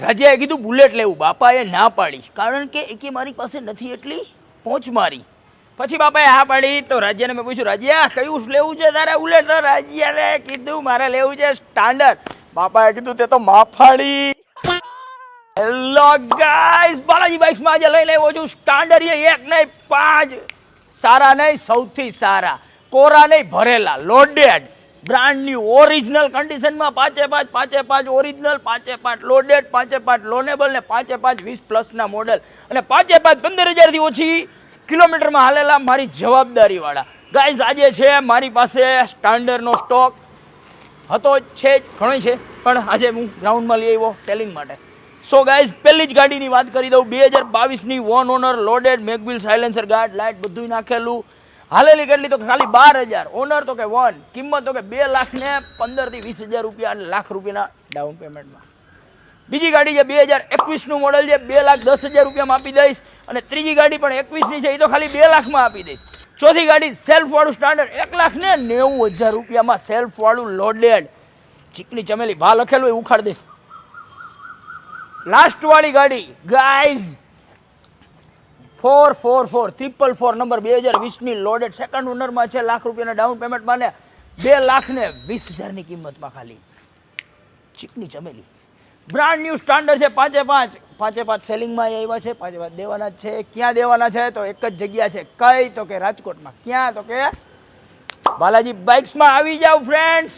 રાજાએ કીધું બુલેટ લેવું, બાપાએ ના પાડી. કારણ કે એકે મારી પાસે નથી એટલી પહોંચ મારી. પછી બાપાએ હા પાડી, તો રાજ્યને મેં પૂછ્યું, રાજ્યા, કયું લેવું છે તારે બુલેટ? તો રાજ્યાને કીધું, મારે લેવું છે સ્ટાન્ડર્ડ. બાપાએ કીધું, તે તો માફાડી. હેલો ગાઈસ બાલાજી બાઇક્સમાં આજે લઈ લેવો છું. સ્ટાન્ડર્ડ એક નહીં, પાંચ. સારા નહીં, સૌથી સારા. કોરા નહીં, ભરેલા લોડેડ બ્રાન્ડ ન્યુ ઓરિજિનલ કન્ડિશનમાં પાંચે પાંચ પાંચે પાંચ ઓરિજિનલ પાંચે પાંચ લોડેડ પાંચે પાંચ લોનેબલ ને પાંચે પાંચ વીસ પ્લસના મોડલ અને પાંચે પાંચ પંદર હજારથી ઓછી કિલોમીટરમાં હાલેલા મારી જવાબદારીવાળા. ગાઈઝ આજે છે મારી પાસે સ્ટાન્ડર્ડનો સ્ટોક હતો છે ઘણો છે, પણ આજે હું ગ્રાઉન્ડમાં લઈ આવ્યો સેલિંગ માટે. સો ગાઈઝ પહેલી જ ગાડીની વાત કરી દઉં. બે હજાર બાવીસની one owner loaded mag wheel silencer guard light બધું નાખેલું. હાલેલી કેટલી તો ખાલી બાર હજાર. ઓનર તો કે વન કિંમત તો કે બે લાખ ને પંદરથી વીસ હજાર રૂપિયા અને લાખ રૂપિયાના ડાઉન પેમેન્ટમાં બીજી ગાડી છે બે હજાર એકવીસનું મોડલ છે, બે લાખ દસ હજાર રૂપિયામાં આપી દઈશ. અને ત્રીજી ગાડી પણ એકવીસની છે, એ તો ખાલી બે લાખમાં આપી દઈશ. ચોથી ગાડી સેલ્ફવાળું સ્ટાન્ડર્ડ એક લાખ ને નેવું હજાર રૂપિયામાં સેલ્ફવાળું લોડેડ ચીકની ચમેલી, ભા લખેલું એ ઉખાડ દઈશ. લાસ્ટવાળી ગાડી guys four four four triple four number બે હજાર વીસની લોડેડ સેકન્ડ ઓનરમાં છે. લાખ રૂપિયાના ડાઉન પેમેન્ટમાં ને બે લાખ ને વીસ હજારની કિંમતમાં ખાલી. ચીકની ચમેલી. બ્રાન્ડ ન્યૂ સ્ટાન્ડર્ડ છે. પાંચે પાંચ. પાંચે પાંચ સેલિંગમાં આવ્યા છે. પાંચે પાંચ દેવાના છે. ક્યાં દેવાના છે? તો એક જ જગ્યા છે. કઈ? તો કે રાજકોટમાં. ક્યાં? તો કે બાલાજી બાઇક્સમાં આવી જાવ ફ્રેન્ડ્સ